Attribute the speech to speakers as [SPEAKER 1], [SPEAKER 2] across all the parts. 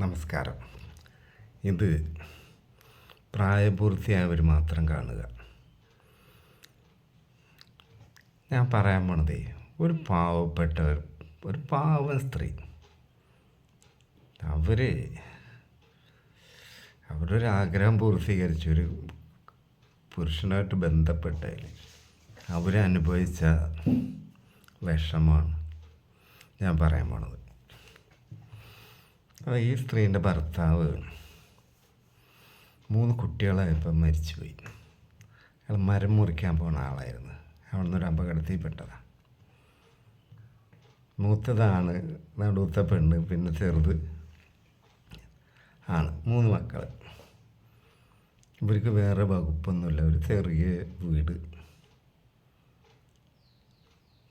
[SPEAKER 1] നമസ്കാരം. ഇത് പ്രായപൂർത്തിയായവർ മാത്രം കാണുക. ഞാൻ പറയാൻ പോണതേ ഒരു പാവപ്പെട്ട ഒരു- പാവ സ്ത്രീ. അവർ ഒരു ആഗ്രഹം പൂർത്തീകരിച്ചു ഒരു പുരുഷനായിട്ട് ബന്ധപ്പെട്ടതിൽ അവരനുഭവിച്ച വിഷമാണ് ഞാൻ പറയാൻ പോണത്. അപ്പോൾ ഈ സ്ത്രീന്റെ ഭർത്താവ് മൂന്ന് കുട്ടികളായപ്പോൾ മരിച്ചുപോയി. അയാൾ മരം മുറിക്കാൻ പോണ ആളായിരുന്നു. അവിടുന്ന് അപകടത്തിൽ അപകടത്തിൽപ്പെട്ടതാണ് മൂത്തതാണ് നടുത്ത പെണ്ണ് പിന്നെ ചെറുത് ആണ്. മൂന്ന് മക്കൾ ഇവർക്ക് വേറെ വകുപ്പൊന്നുമില്ല. ഒരു ചെറിയ വീട്.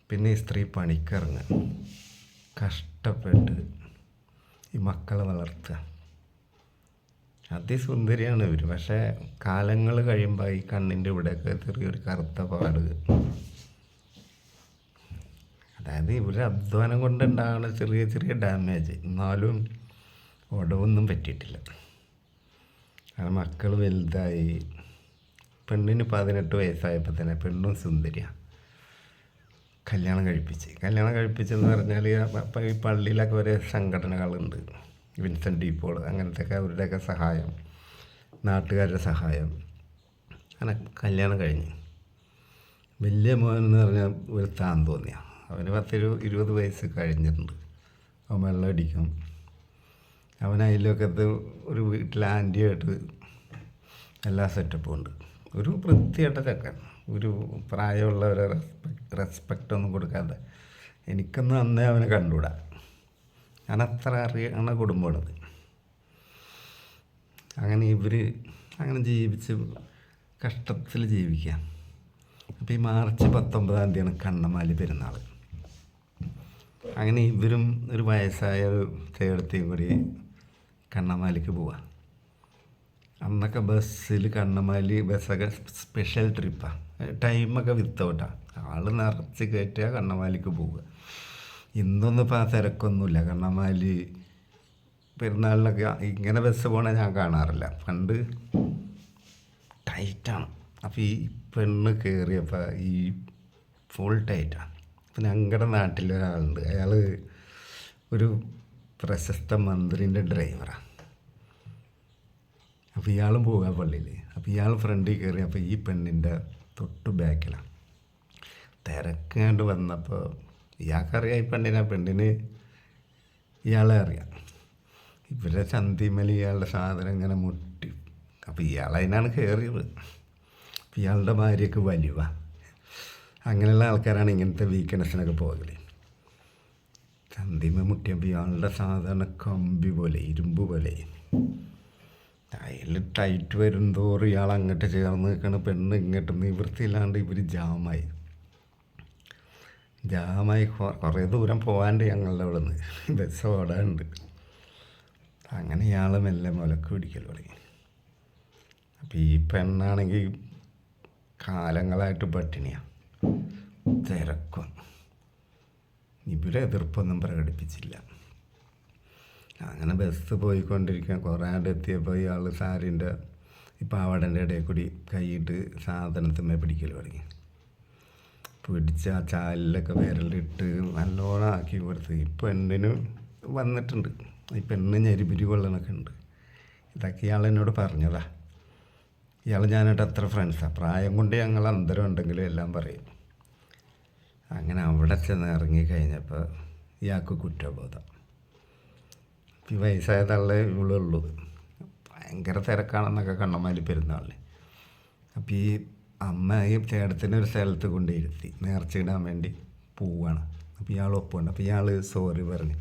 [SPEAKER 1] പിന്നെ ഈ സ്ത്രീ പണിക്കിറങ്ങുക കഷ്ടപ്പെട്ട് ഈ മക്കളെ വളർത്തുക. അതിസുന്ദരിയാണ് ഇവർ പക്ഷേ കാലങ്ങൾ കഴിയുമ്പോൾ ഈ കണ്ണിന്റെ ഇവിടെയൊക്കെ ചെറിയൊരു കറുത്ത പാട്. അതായത് ഇവരുടെ അധ്വാനം കൊണ്ടുണ്ടാകുന്ന ചെറിയ ചെറിയ ഡാമേജ്. എന്നാലും ഉടവൊന്നും പറ്റിയിട്ടില്ല. കാരണം മക്കൾ വലുതായി. പെണ്ണിന് പതിനെട്ട് വയസ്സായപ്പോൾ തന്നെ പെണ്ണും സുന്ദരിയാണ് കല്യാണം കഴിപ്പിച്ച്. കല്യാണം കഴിപ്പിച്ചെന്ന് പറഞ്ഞാൽ അപ്പം ഈ പള്ളിയിലൊക്കെ ഒരേ സംഘടനകളുണ്ട്. വിൻസെന്റ് ഡീപ്പോൾ അങ്ങനത്തെയൊക്കെ അവരുടെയൊക്കെ സഹായം നാട്ടുകാരുടെ സഹായം. അങ്ങനെ കല്യാണം കഴിഞ്ഞ്. വലിയ മോൻ എന്ന് പറഞ്ഞാൽ ഒരു താൻ തോന്നിയ. അവന് പത്തിരു ഇരുപത് വയസ്സ് കഴിഞ്ഞിട്ടുണ്ട്. അവൻ വെള്ളം അടിക്കും. അവൻ അതിലൊക്കത്ത് ഒരു വീട്ടിലെ ആന്റിയായിട്ട് എല്ലാ സെറ്റപ്പും ഉണ്ട്. ഒരു വൃത്തിയായിട്ട ഒരു പ്രായമുള്ളവരെ റെസ്പെക്ട് റെസ്പെക്റ്റ് ഒന്നും കൊടുക്കാതെ. എനിക്കൊന്നും അന്നേ അവനെ കണ്ടുകൂടാ. ഞാൻ അത്ര അറിയണ കുടുംബമാണത്. അങ്ങനെ ഇവർ അങ്ങനെ ജീവിച്ച് കഷ്ടത്തിൽ ജീവിക്കാം. അപ്പോൾ ഈ മാർച്ച് പത്തൊമ്പതാം തീയതിയാണ് കണ്ണമാലി പെരുന്നാൾ അങ്ങനെ ഇവരും ഒരു വയസ്സായ ഒരു ചേർത്തിയും കൂടി കണ്ണമാലിക്ക് പോവാം. അന്നൊക്കെ ബസ്സിൽ കണ്ണമാലി ബസ്സൊക്കെ സ്പെഷ്യൽ ട്രിപ്പാണ് ടൈമൊക്കെ വിത്തൗട്ടാണ് ആൾ നിറച്ച് കയറ്റുക കണ്ണമാലിക്ക് പോവുക. ഇന്നൊന്നും ഇപ്പോൾ ആ തിരക്കൊന്നുമില്ല. കണ്ണമാലി പെരുന്നാളിനൊക്കെ ഇങ്ങനെ ബസ് പോണ ഞാൻ കാണാറില്ല. പണ്ട് ടൈറ്റാണ് അപ്പോൾ ഈ പെണ്ണ് കയറിയപ്പോൾ ഈ ഫുൾ ടൈറ്റാണ് അപ്പം ഞങ്ങളുടെ നാട്ടിലൊരാളുണ്ട്. അയാൾ ഒരു പ്രശസ്ത മന്ത്രിന്റെ ഡ്രൈവറാണ് അപ്പോൾ ഇയാളും പോവുക പള്ളിയിൽ അപ്പോൾ ഇയാൾ ഫ്രണ്ടിൽ കയറി അപ്പോൾ ഈ പെണ്ണിന്റെ തൊട്ട് ബാക്കിലാണ് തിരക്കാണ്ട് വന്നപ്പോൾ ഇയാൾക്കറിയാം ഈ പെണ്ണിനെ പെണ്ണിന് ഇയാളെ അറിയാം. ഇവരുടെ ചന്തിമലി ഇയാളുടെ സാധനം ഇങ്ങനെ മുട്ടി. അപ്പോൾ ഇയാളതിനാണ് കയറിയത് അപ്പോൾ ഇയാളുടെ ഭാര്യയ്ക്ക് വലിവ. അങ്ങനെയുള്ള ആൾക്കാരാണ് ഇങ്ങനത്തെ വീക്ക്നെസ്സിനൊക്കെ പോകൽ. ചന്തിമ മുട്ടിയപ്പോൾ ഇയാളുടെ സാധനം കമ്പി പോലെ ഇരുമ്പ് പോലെ. അതിൽ ടൈറ്റ് വരും തോറും ഇയാൾ അങ്ങോട്ട് ചേർന്ന് നിൽക്കണ പെണ്ണ് ഇങ്ങോട്ട് നിവൃത്തിയില്ലാണ്ട് ഇവർ ജാമായി. ജാമായി കുറേ ദൂരം പോകാണ്ട് ഞങ്ങളുടെ അവിടെ നിന്ന് ബസ് ഓടാനുണ്ട് അങ്ങനെ ഇയാൾ മെല്ലെ മുലക്ക് പിടിക്കൽ തുടങ്ങി. അപ്പോൾ ഈ പെണ്ണാണെങ്കിൽ കാലങ്ങളായിട്ട് പട്ടിണിയാണ് തിരക്കും. ഇവരെ എതിർപ്പൊന്നും പ്രകടിപ്പിച്ചില്ല. അങ്ങനെ ബസ് പോയിക്കൊണ്ടിരിക്കാൻ കുറേ ആണ്ട് എത്തിയപ്പോൾ ഇയാൾ സാരിന്റെ ഈ പാവാടന്റെ ഇടയിൽ കൂടി കൈയിട്ട് സാധനത്തിന്മേ പിടിക്കൽ തുടങ്ങി. പിടിച്ച് ആ ചാലിലൊക്കെ വിരലിട്ട് നല്ലോണം ആക്കി കൊടുത്ത്. ഈ പെണ്ണിന് വന്നിട്ടുണ്ട്. ഈ പെണ്ണ് ഞെരിപിരി കൊള്ളണൊക്കെ ഉണ്ട്. ഇതൊക്കെ ഇയാൾ എന്നോട് പറഞ്ഞതാ. ഇയാൾ ഞാനായിട്ട് അത്ര ഫ്രണ്ട്സാണ് പ്രായം കൊണ്ട് ഞങ്ങൾ അന്തരം ഉണ്ടെങ്കിലും എല്ലാം പറയും. അങ്ങനെ അവിടെ ചെന്ന് ഇറങ്ങി കഴിഞ്ഞപ്പോൾ ഇയാൾക്ക് കുറ്റബോധം. ഈ വയസ്സായ തള്ളേ ഇവളുള്ളൂ ഭയങ്കര തിരക്കാണെന്നൊക്കെ കണ്ണമാലി പെരുന്നാളിന്. അപ്പോൾ ഈ അമ്മ ഈ ചേട്ടത്തിനെ ഒരു സ്ഥലത്ത് കൊണ്ടിരുത്തി നേർച്ചയിടാൻ വേണ്ടി പോവാണ്. അപ്പോൾ ഇയാൾ ഒപ്പമുണ്ട്. അപ്പോൾ ഇയാൾ സോറി പറഞ്ഞു.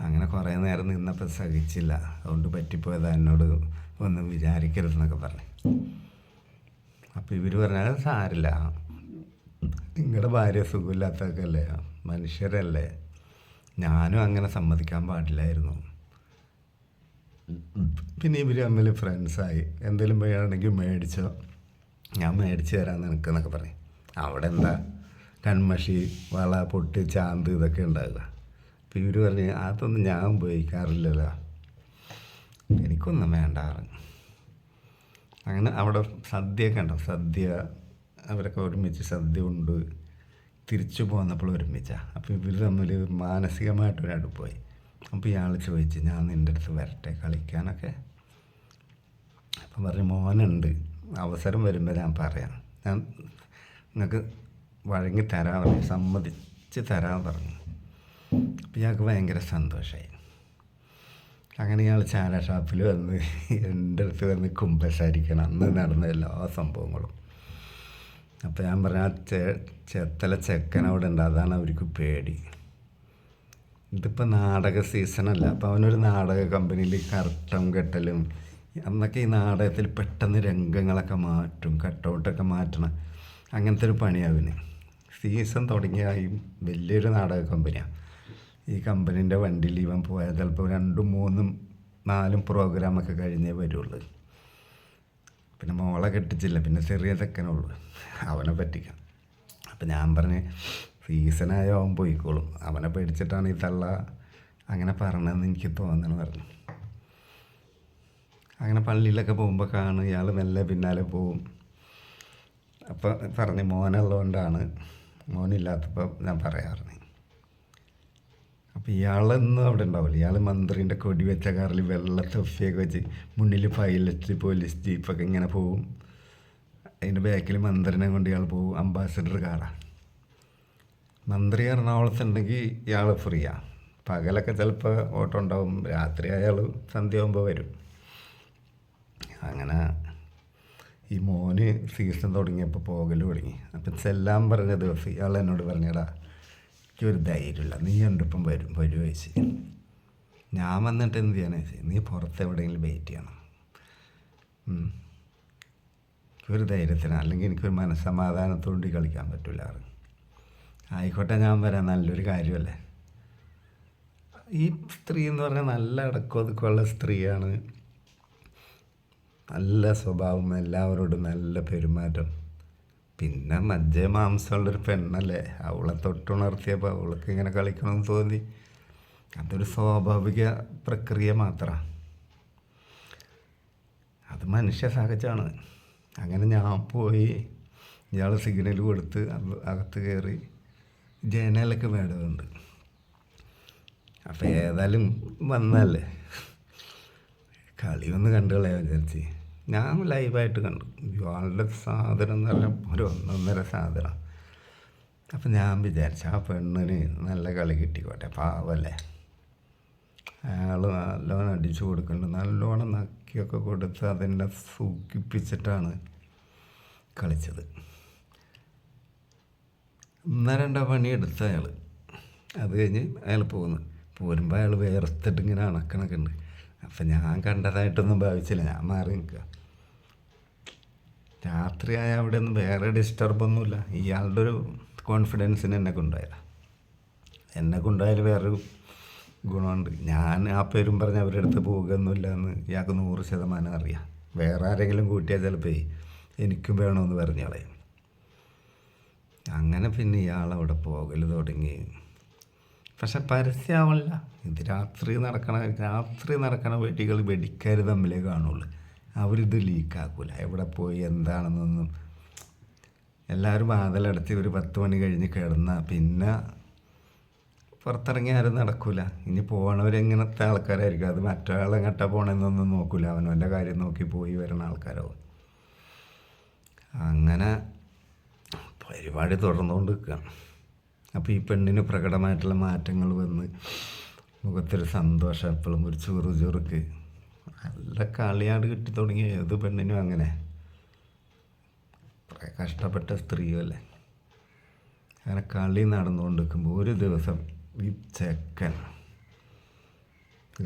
[SPEAKER 1] അങ്ങനെ കുറേ നേരം നിന്നപ്പോൾ സഹിച്ചില്ല. അതുകൊണ്ട് പറ്റിപ്പോയതാ എന്നോട് ഒന്നും വിചാരിക്കരുതെന്നൊക്കെ പറഞ്ഞു. അപ്പോൾ ഇവർ പറഞ്ഞാൽ "അത് സാരില്ല. നിങ്ങളുടെ ഭാര്യ സുഖമില്ലാത്തതൊക്കെ അല്ലേ മനുഷ്യരല്ലേ? ഞാനും അങ്ങനെ സമ്മതിക്കാൻ പാടില്ലായിരുന്നു. പിന്നെ ഇവർ തമ്മിൽ ഫ്രണ്ട്സായി എന്തെങ്കിലും വേണമെങ്കിൽ മേടിച്ചോ. ഞാൻ മേടിച്ച് തരാൻ നിനക്ക് എന്നൊക്കെ പറയും. അവിടെ എന്താ? കൺമഷി വള പൊട്ട് ചാന്ത് ഇതൊക്കെ ഉണ്ടാകുക അപ്പോൾ ഇവർ പറഞ്ഞ് അതൊന്നും ഞാൻ ഉപയോഗിക്കാറില്ലല്ലോ. എനിക്കൊന്നും വേണ്ട അങ്ങനെ അവിടെ സദ്യയൊക്കെ ഉണ്ടോ സദ്യ അവരൊക്കെ ഒരുമിച്ച് സദ്യ ഉണ്ട്. തിരിച്ചു പോന്നപ്പോൾ ഒരുമിച്ചാണ് അപ്പോൾ ഇവർ തമ്മിൽ മാനസികമായിട്ടൊരു അടുപ്പായി. അപ്പോൾ ഇയാൾ ചോദിച്ചു ഞാൻ നിന്റെ അടുത്ത് വരട്ടെ കളിക്കാനൊക്കെ. അപ്പം പറഞ്ഞു മോനുണ്ട്. അവസരം വരുമ്പോൾ ഞാൻ പറയാം. ഞാൻ നിങ്ങൾക്ക് വഴങ്ങി തരാൻ പറഞ്ഞു സമ്മതിച്ച് തരാൻ പറഞ്ഞു. അപ്പം ഇയാൾക്ക് ഭയങ്കര സന്തോഷമായി അങ്ങനെ ഇയാൾ ചാര ഷാപ്പിൽ വന്ന് എന്റെ അടുത്ത് വന്ന് കുമ്പസാരിക്കണം. അന്ന് നടന്ന എല്ലാ സംഭവങ്ങളും. അപ്പോൾ ഞാൻ പറഞ്ഞ ആ ചെ ചെത്തല ചെക്കൻ അവിടെ ഉണ്ട്. അതാണ് അവർക്ക് പേടി. ഇതിപ്പോൾ നാടക സീസണല്ല അപ്പോൾ അവനൊരു നാടക കമ്പനിയിൽ കറക്കം കെട്ടലും അന്നൊക്കെ ഈ നാടകത്തിൽ പെട്ടെന്ന് രംഗങ്ങളൊക്കെ മാറ്റും കട്ടൗട്ടൊക്കെ മാറ്റണം. അങ്ങനത്തെ ഒരു പണിയാണ് അവന്. സീസൺ തുടങ്ങിയ ഈ വലിയൊരു നാടക കമ്പനിയാണ് ഈ കമ്പനീന്റെ വണ്ടിയിൽ ഇവൻ പോയാൽ ചിലപ്പോൾ രണ്ടും മൂന്നും നാലും പ്രോഗ്രാമൊക്കെ കഴിഞ്ഞേ വരുള്ളൂ. പിന്നെ മോളെ കെട്ടിച്ചില്ല. പിന്നെ ചെറിയ ചെക്കനുള്ളൂ അവനെ പറ്റിക്കാം. അപ്പം ഞാൻ പറഞ്ഞ് സീസണായ അവൻ പോയിക്കോളും. അവനെ പേടിച്ചിട്ടാണ് ഈ തള്ള അങ്ങനെ പറഞ്ഞതെന്ന് എനിക്ക് തോന്നണം പറഞ്ഞു. അങ്ങനെ പള്ളിയിലൊക്കെ പോകുമ്പോൾ കാണും ഇയാൾ മെല്ലെ പിന്നാലെ പോവും. അപ്പം പറഞ്ഞ് മോനുള്ളതുകൊണ്ടാണ് മോനില്ലാത്തപ്പോൾ ഞാൻ പറയാറുണ്ട് അപ്പോൾ ഇയാളൊന്നും അവിടെ ഉണ്ടാവില്ല. ഇയാൾ മന്ത്രിന്റെ കൊടി വെച്ച കാറിൽ വെള്ള തൊഫിയൊക്കെ വെച്ച് മുന്നിൽ പൈലറ്റ് പോലീസ് ജീപ്പൊക്കെ ഇങ്ങനെ പോവും. അതിന്റെ ബാക്കിൽ മന്ത്രിനെ കൊണ്ട് ഇയാൾ പോവും. അംബാസിഡർ കാറാണ് മന്ത്രി എറണാകുളത്തുണ്ടെങ്കിൽ ഇയാൾ ഫ്രീയാണ് പകലൊക്കെ ചിലപ്പോൾ ഓട്ടം ഉണ്ടാവും. രാത്രി അയാൾ സന്ധ്യയാകുമ്പോൾ വരും. അങ്ങനെ ഈ മോന് സീസൺ തുടങ്ങിയപ്പോൾ പോകൽ തുടങ്ങി. അപ്പം ചെല്ലാൻ പറഞ്ഞ ദിവസം ഇയാൾ എന്നോട് പറഞ്ഞടാ ധൈര്യമില്ല. നീ ഒപ്പം വരും വരുമോ ചോദിച്ച് ഞാൻ വന്നിട്ട് എന്ത് ചെയ്യാനാ നീ പുറത്ത് എവിടെയെങ്കിലും വെയിറ്റ് ചെയ്യണം. ഒരു ധൈര്യത്തിന് അല്ലെങ്കിൽ എനിക്കൊരു മനസ്സമാധാനത്തോണ്ടി കളിക്കാൻ പറ്റില്ല ആയിക്കോട്ടെ ഞാൻ വരാം. നല്ലൊരു കാര്യമല്ലേ? ഈ സ്ത്രീ എന്ന് പറഞ്ഞാൽ നല്ല അടക്കമൊതുക്കമുള്ള സ്ത്രീയാണ്. നല്ല സ്വഭാവം എല്ലാവരോടും നല്ല പെരുമാറ്റം. പിന്നെ മജ്ജ മാംസമുള്ളൊരു പെണ്ണല്ലേ? അവളെ തൊട്ടുണർത്തിയപ്പോൾ അവൾക്ക് ഇങ്ങനെ കളിക്കണമെന്ന് തോന്നി. അതൊരു സ്വാഭാവിക പ്രക്രിയ മാത്രമാണ് അത് മനുഷ്യ സഹജമാണ് അങ്ങനെ ഞാൻ പോയി ഇയാൾ സിഗ്നൽ കൊടുത്ത് അകത്ത് കയറി ജനലൊക്കെ വേണ്ടതുണ്ട് അപ്പോൾ ഏതായാലും വന്നല്ലേ കളി ഒന്ന് കണ്ടു വിചാരിച്ച്. ഞാൻ ലൈവായിട്ട് കണ്ടു. ഇയാളുടെ സാധനം എന്ന് പറഞ്ഞാൽ ഒരു ഒന്നൊന്നര സാധനം. അപ്പം ഞാൻ വിചാരിച്ചു ആ പെണ്ണിന് നല്ല കളി കിട്ടിക്കോട്ടെ പാവല്ലേ. അയാൾ നല്ലോണം അടിച്ചു കൊടുക്കുന്നുണ്ട്. നല്ലോണം നക്കിയൊക്കെ കൊടുത്ത് അതിനെ സൂക്കിപ്പിച്ചിട്ടാണ് കളിച്ചത്. ഒന്നോ രണ്ടോ പണി എടുത്ത അയാൾ അത് കഴിഞ്ഞ് അയാൾ പോകുന്നു. പോരുമ്പോൾ അയാൾ വേർത്തിട്ട് ഇങ്ങനെ അണക്കണൊക്കെ ഉണ്ട്. അപ്പം ഞാൻ കണ്ടതായിട്ടൊന്നും ഭാവിച്ചില്ല. ഞാൻ മാറി നിൽക്കുക. രാത്രിയായ അവിടെ ഒന്നും വേറെ ഡിസ്റ്റർബൊന്നുമില്ല ഇയാളുടെ ഒരു കോൺഫിഡൻസിന് എന്നെ കൊണ്ടുപോയതാണ് എന്നെ കൊണ്ടുപോയാൽ വേറൊരു ഗുണമുണ്ട്. ഞാൻ ആ പേരും പറഞ്ഞ് അവരുടെ അടുത്ത് പോകുകയൊന്നുമില്ല എന്ന് ഇയാൾക്ക് നൂറ് ശതമാനം അറിയാം. വേറെ ആരെങ്കിലും കൂട്ടിയാൽ ചിലപ്പോൾ എനിക്കും വേണമെന്ന് പറഞ്ഞാളെ അങ്ങനെ പിന്നെ ഇയാൾ അവിടെ പോകൽ തുടങ്ങി. പക്ഷെ പരസ്യമാവില്ല ഇത് രാത്രി നടക്കണ രാത്രി നടക്കണ വെടികൾ വെടിക്കാർ തമ്മിലേ കാണുള്ളൂ. അവരിത് ലീക്കാക്കൂല. എവിടെ പോയി എന്താണെന്നൊന്നും. എല്ലാവരും വാതിലടച്ച് ഒരു പത്ത് മണി കഴിഞ്ഞ് കിടന്നാൽ പിന്നെ പുറത്തിറങ്ങി ആരും നടക്കൂല. ഇനി പോകണവരെങ്ങനത്തെ ആൾക്കാരായിരിക്കും? അത് മറ്റൊരാളെങ്ങട്ടാ പോകണമെന്നൊന്നും നോക്കൂല. അവനവന്റെ കാര്യം നോക്കി പോയി വരുന്ന ആൾക്കാരാവും. അങ്ങനെ പരിപാടി തുടർന്നുകൊണ്ട് നിൽക്കുകയാണ് അപ്പോൾ ഈ പെണ്ണിന് പ്രകടമായിട്ടുള്ള മാറ്റങ്ങൾ വന്ന് മുഖത്തൊരു സന്തോഷം എപ്പോഴും ഒരു ചുറു ചുറുക്ക്. നല്ല കളിയാട് കിട്ടി തുടങ്ങിയ ഏത് പെണ്ണിനും അങ്ങനെ. കുറേ കഷ്ടപ്പെട്ട സ്ത്രീയല്ലേ അങ്ങനെ കളി നടന്നുകൊണ്ട് നിൽക്കുമ്പോൾ ഒരു ദിവസം ഈ ചെക്കൻ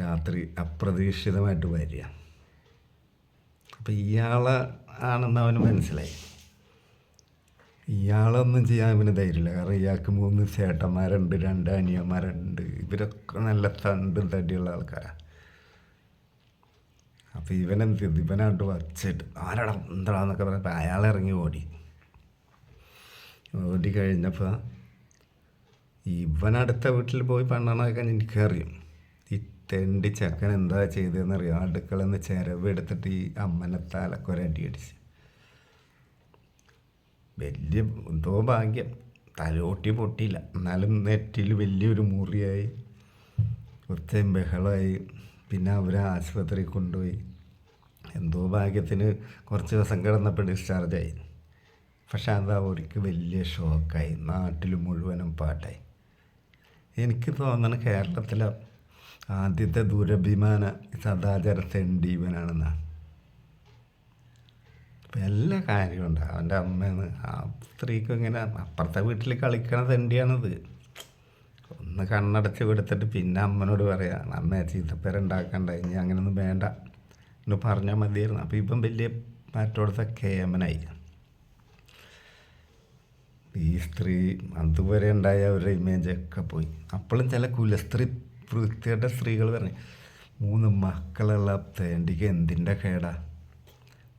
[SPEAKER 1] രാത്രി അപ്രതീക്ഷിതമായിട്ട് വരിക. അപ്പം ഇയാളെ ആണെന്ന് അവന് മനസ്സിലായി. ഇയാളൊന്നും ചെയ്യാൻ പിന്നെ ധൈര്യമില്ല. കാരണം ഇയാൾക്ക് മൂന്ന് ചേട്ടന്മാരുണ്ട് രണ്ട് അനിയന്മാരുണ്ട്. ഇവരൊക്കെ നല്ല തണ്ടും തടിയുള്ള ആൾക്കാരാണ് അപ്പോൾ ഇവനെന്ത് ഇവനായിട്ട് വച്ചിട്ട് ആരാടാ എന്താണെന്നൊക്കെ പറഞ്ഞപ്പോൾ അയാൾ ഇറങ്ങി ഓടി. ഓടി കഴിഞ്ഞപ്പോൾ ഇവനടുത്ത വീട്ടിൽ പോയി പെണ്ണണൊക്കെ എനിക്കറിയും. ഈ തെണ്ടി ചെക്കൻ എന്താ ചെയ്തതെന്നറിയാം നിന്ന് ചിരവ് എടുത്തിട്ട് ഈ അമ്മനെ തലക്കൊരടി അടിച്ച്. വലിയ എന്തോ ഭാഗ്യം. തലോട്ടി പൊട്ടിയില്ല. എന്നാലും നെറ്റിൽ വലിയൊരു മുറിയായി. ഒച്ചയും ബഹളമായി പിന്നെ അവരെ ആശുപത്രി കൊണ്ടുപോയി. എന്തോ ഭാഗ്യത്തിന് കുറച്ച് ദിവസം കിടന്നപ്പോൾ ഡിസ്ചാർജായി പക്ഷെ അത് അവർക്ക് വലിയ ഷോക്കായി നാട്ടിൽ മുഴുവനും പാട്ടായി എനിക്ക് തോന്നണ കേരളത്തിലെ ആദ്യത്തെ ദുരഭിമാന സദാചാര തെണ്ടീവനാണെന്നാണ് എല്ലാ കാര്യമുണ്ട് അവന്റെ അമ്മയെന്ന് ആ സ്ത്രീക്ക് ഇങ്ങനെ അപ്പുറത്തെ വീട്ടിൽ കളിക്കണ തെണ്ടിയാണത് ഒന്ന് കണ്ണടച്ച് കൊടുത്തിട്ട് പിന്നെ അമ്മനോട് പറയാം അമ്മ ചീത്തപ്പേരുണ്ടാക്കണ്ട. ഇനി അങ്ങനെയൊന്നും വേണ്ട. എന്ന് പറഞ്ഞാൽ മതിയായിരുന്നു. അപ്പം ഇപ്പം വലിയ മറ്റോടത്തെ കേമനായി. ഈ സ്ത്രീ അതുവരെ ഉണ്ടായ ഒരു ഇമേജൊക്കെ പോയി. അപ്പോഴും ചില കുലസ്ത്രീ വൃത്തിയുടെ സ്ത്രീകൾ പറഞ്ഞു മൂന്ന് മക്കളുള്ള തേണ്ടിക്ക് എന്തിന്റെ കേടാ?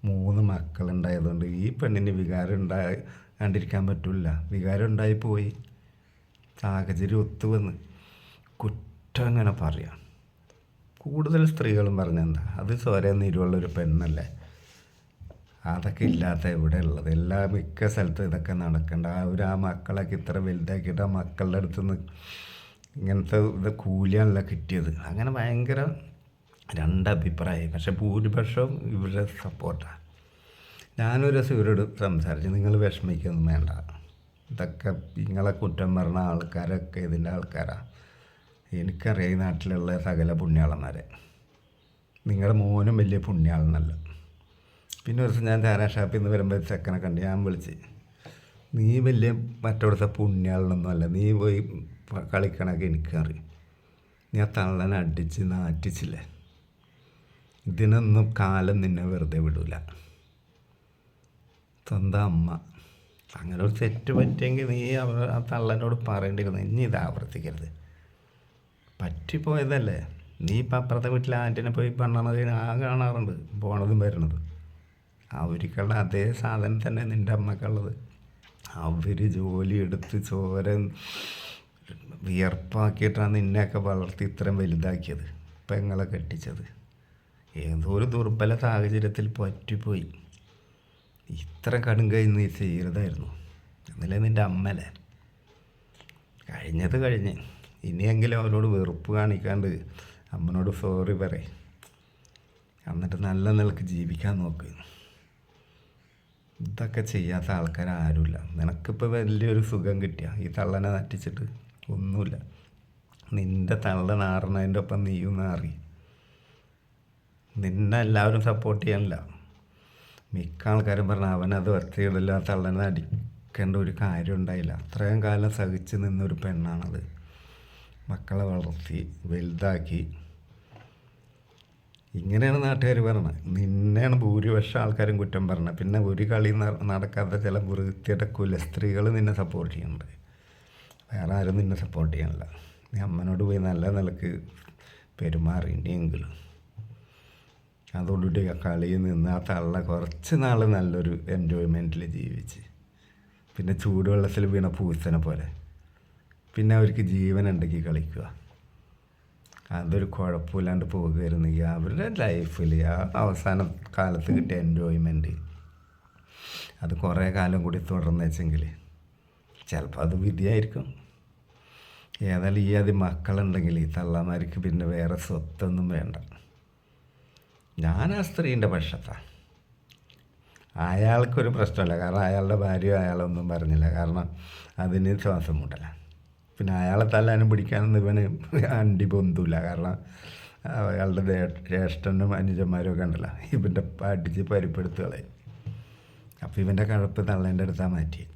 [SPEAKER 1] മൂന്ന് മക്കളുണ്ടായതുകൊണ്ട് ഈ പെണ്ണിന് വികാരം ഉണ്ടായി കണ്ടിരിക്കാൻ പറ്റില്ല വികാരം ഉണ്ടായിപ്പോയി സാഹചര്യം ഒത്തുവന്ന് കുറ്റം അങ്ങനെ പറയാം. കൂടുതൽ സ്ത്രീകളും പറഞ്ഞെന്താ അത് സ്വരം ഒരു പെണ്ണല്ലേ? അതൊക്കെ ഇല്ലാത്ത എവിടെ ഉള്ളത്? എല്ലാ മിക്ക സ്ഥലത്തും ഇതൊക്കെ നടക്കണ്ട. ആ ഒരു ആ മക്കളൊക്കെ ഇത്ര വലുതാക്കിയിട്ട് ആ മക്കളുടെ അടുത്ത് നിന്ന് ഇങ്ങനത്തെ ഇത് കൂലിയാണല്ലോ കിട്ടിയത്. അങ്ങനെ ഭയങ്കര രണ്ടഭിപ്രായം. പക്ഷെ ഭൂരിപക്ഷം ഇവരുടെ സപ്പോർട്ടാണ്. ഞാനൊരു ദിവസം ഇവരോട് സംസാരിച്ചു. നിങ്ങൾ വിഷമിക്കൊന്നും വേണ്ട. ഇതൊക്കെ നിങ്ങളെ കുറ്റം പറഞ്ഞ ആൾക്കാരൊക്കെ ഇതിന്റെ ആൾക്കാരാണ് എനിക്കറിയാം ഈ നാട്ടിലുള്ള സകല പുണ്യാളന്മാരെ. നിങ്ങളുടെ മോനും വലിയ പുണ്യാളനല്ല. പിന്നെ ഒരു ദിവസം ഞാൻ ധാരാ ഷാപ്പിൽ നിന്ന് വരുമ്പോൾ ചെക്കനെ കണ്ട് ഞാൻ വിളിച്ച് നീ വലിയ മറ്റവിടുത്തെ പുണ്യാളനൊന്നും അല്ല. നീ പോയി കളിക്കണമൊക്കെ എനിക്കറി നീ ആ തള്ളനെ അടിച്ച് നാറ്റിച്ചില്ലേ? ഇതിനൊന്നും കാലം നിന്നെ വെറുതെ വിടൂല. സ്വന്തം അമ്മ. അങ്ങനെ ഒരു തെറ്റ് പറ്റിയെങ്കിൽ നീ അവർ ആ തള്ളനോട് പറയേണ്ടിയിരുന്നു. ഇനി ഇത് ആവർത്തിക്കരുത്. പറ്റിപ്പോയതല്ലേ? നീ ഇപ്പം അപ്പുറത്തെ വീട്ടിൽ ആന്റിനെ പോയി പണ്ണണത് ആ കാണാറുണ്ട്. പോണതും വരണതും. അവർക്കുള്ള അതേ സാധനം തന്നെ നിന്റെ അമ്മക്കുള്ളത്. അവർ ജോലി എടുത്ത് ചോര വിയർപ്പാക്കിയിട്ടാണ് നിന്നെയൊക്കെ വളർത്തി ഇത്രയും വലുതാക്കിയത്. പെങ്ങളെ കെട്ടിച്ചത്. ഏതോ ഒരു ദുർബല സാഹചര്യത്തിൽ പറ്റിപ്പോയി. ഇത്ര കടുങ്കൈ നീ ചെയ്യരുതായിരുന്നു എന്നല്ലേ നിന്റെ അമ്മല്ലേ? കഴിഞ്ഞത് കഴിഞ്ഞ്. ഇനിയെങ്കിലും അവനോട് വെറുപ്പ് കാണിക്കാണ്ട് അമ്മനോട് സോറി പറയും. എന്നിട്ട് നല്ല നിലയ്ക്ക് ജീവിക്കാൻ നോക്ക്. ഇതൊക്കെ ചെയ്യാത്ത ആൾക്കാർ ആരുമില്ല. നിനക്കിപ്പോൾ വലിയൊരു സുഖം കിട്ടിയ? ഈ തള്ളനെ നട്ടിച്ചിട്ട് ഒന്നുമില്ല. നിന്റെ തള്ള നാറണതിന്റെ ഒപ്പം നീയും നാറി. നിന്നെ എല്ലാവരും സപ്പോർട്ട് ചെയ്യാനില്ല. മിക്ക ആൾക്കാരും പറഞ്ഞു അവനത് വൃത്തിയിടില്ല തള്ളനെ അടിക്കേണ്ട ഒരു കാര്യം ഉണ്ടായില്ല. അത്രയും കാലം സഹിച്ച് നിന്നൊരു പെണ്ണാണത്. മക്കളെ വളർത്തി വലുതാക്കി. ഇങ്ങനെയാണ് നാട്ടുകാർ പറഞ്ഞത്. നിന്നെയാണ് ഭൂരിപക്ഷം ആൾക്കാരും കുറ്റം പറഞ്ഞത്. പിന്നെ ഒരു കളി നടക്കാത്ത ചില വൃത്തിയുടെ കുല സ്ത്രീകൾ നിന്നെ സപ്പോർട്ട് ചെയ്യുന്നുണ്ട്. വേറെ ആരും നിന്നെ സപ്പോർട്ട് ചെയ്യാനില്ല. നീ അമ്മനോട് പോയി നല്ല നിലയ്ക്ക് പെരുമാറിയെങ്കിലും. അതോടുകൂടി കളിയിൽ നിന്ന് ആ തള്ള കുറച്ച് നാൾ നല്ലൊരു എൻജോയ്മെന്റിൽ ജീവിച്ച്. പിന്നെ ചൂടുവെള്ളത്തിൽ വീണ പൂച്ചനെ പോലെ. പിന്നെ അവർക്ക് ജീവൻ ഉണ്ടെങ്കിൽ കളിക്കുക. അതൊരു കുഴപ്പമില്ലാണ്ട് പോകുകയായിരുന്നെങ്കിൽ അവരുടെ ലൈഫിൽ ആ അവസാന കാലത്ത് കിട്ടിയ എൻജോയ്മെന്റ് അത് കുറേ കാലം കൂടി തുടർന്ന് വെച്ചെങ്കിൽ ചിലപ്പോൾ അത് വിധിയായിരിക്കും. ഏതായാലും ഈ അത് മക്കളുണ്ടെങ്കിൽ ഈ തള്ളമാർക്ക് പിന്നെ വേറെ സ്വത്തൊന്നും വേണ്ട. ഞാൻ ആ സ്ത്രീന്റെ പക്ഷത്താണ് അയാൾക്കൊരു പ്രശ്നമില്ല. കാരണം അയാളുടെ ഭാര്യയോ അയാളൊന്നും പറഞ്ഞില്ല. കാരണം അതിന് ശ്വാസം മുട്ടല. പിന്നെ അയാളെ തല്ലാനും പിടിക്കാനൊന്നും ഇവന് അണ്ടി പൊന്തുമില്ല കാരണം അയാളുടെ ജ്യേഷ്ഠനും അനുജന്മാരും ഒക്കെ ഉണ്ടല്ലോ. ഇവന്റെ അടിച്ച് പരിപ്പെടുത്ത് കളയും അപ്പോൾ ഇവന്റെ കഴപ്പ് തള്ളേന്റെ അടുത്താണ് മാറ്റി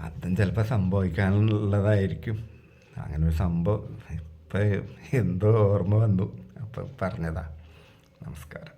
[SPEAKER 1] അതും ചിലപ്പോൾ സംഭവിക്കാനുള്ളതായിരിക്കും. അങ്ങനെ ഒരു സംഭവം ഇപ്പം എന്തോ ഓർമ്മ വന്നു. അപ്പോൾ പറഞ്ഞതാ. നമസ്കാരം.